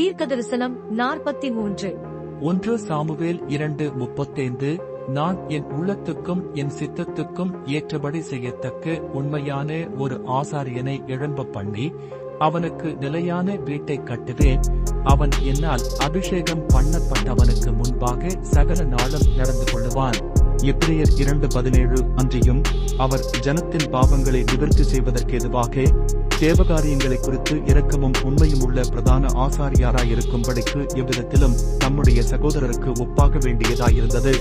தீர்க்க தரிசனம் நாற்பத்தி மூன்று ஒன்று சாமுவேல் இரண்டு முப்பத்தைந்து நான் என் உள்ளத்துக்கும் என் சித்தத்துக்கும் ஏற்றபடி செய்யத்தக்க உண்மையான ஒரு ஆசாரியனை எழும்ப பண்ணி அவனுக்கு நிலையான வீட்டை கட்டுவேன். அவன் என்னால் அபிஷேகம் பண்ணப்பட்டவனுக்கு முன்பாக சகல நாளும் நடந்து கொள்ளுவான். எப்ரேயர் இரண்டு பதினேழு அன்றியும் அவர் ஜனத்தின் பாவங்களை நிவர்த்தி செய்வதற்கு எதுவாக தேவகாரியங்களை குறித்து இரக்கமும் உண்மையும் உள்ள பிரதான ஆசாரியாராயிருக்கும்படிக்கு எவ்விதத்திலும் தம்முடைய சகோதரருக்கு ஒப்பாக வேண்டியதாயிருந்தது.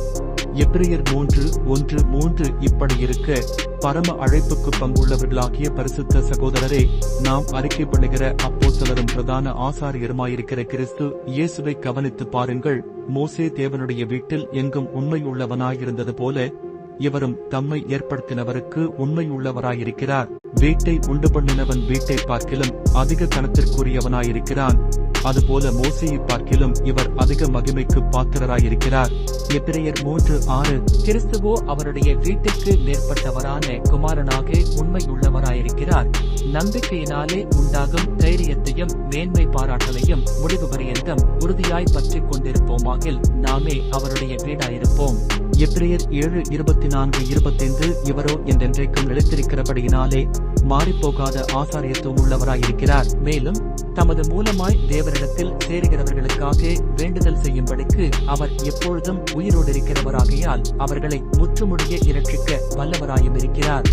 எப்ரியர் மூன்று ஒன்று மூன்று இப்படி இருக்க பரம அழைப்புக்கு பங்குள்ளவர்களாகிய பரிசுத்த சகோதரரே நாம் அறிக்கை பண்ணுகிற அப்போத்தலரும் பிரதான ஆசாரியருமாயிருக்கிற கிறிஸ்து இயேசுவை கவனித்து பாருங்கள். மோசே தேவனுடைய வீட்டில் எங்கும் உண்மையுள்ளவனாயிருந்தது போல இவரும் தம்மை ஏற்படுத்தினவருக்கு உண்மையுள்ளவராயிருக்கிறார். வீட்டை உண்டு பண்ணினவன் வீட்டை பார்க்கிலும் அதிக கணத்திற்குரியவனாயிருக்கிறான் அதுபோல மோசையை பார்க்கிலும் இவர் அதிக மகிமைக்கு பாத்திரராயிருக்கிறார். எபிரேயர் மூன்று ஆறு கிறிஸ்துவோ அவருடைய வீட்டுக்கு மேற்பட்டவரான குமாரனாக உண்மையுள்ளவராயிருக்கிறார். நம்பிக்கையினாலே உண்டாகும் தைரியத்தையும் மேன்மை பாராட்டலையும் முடிவு பரியந்தம் உறுதியாய் பற்றி கொண்டிருப்போமாகில் நாமே அவருடைய வீடாயிருப்போம். எபிரேயர் ஏழு இருபத்தி நான்கு இருபத்தைந்து இவரோ என்றென்றைக்கும் நிலைத்திருக்கிறபடியினாலே மாறிப்போகாத ஆசாரியத்துவம் உள்ளவராயிருக்கிறார். மேலும் தமது மூலமாய் தேவரிடத்தில் சேருகிறவர்களுக்காக வேண்டுதல் செய்யும்படிக்கு அவர் எப்பொழுதும் உயிரோடு இருக்கிறவராகையால் அவர்களை முற்றுமுடிய இரட்சிக்க வல்லவராயும் இருக்கிறார்.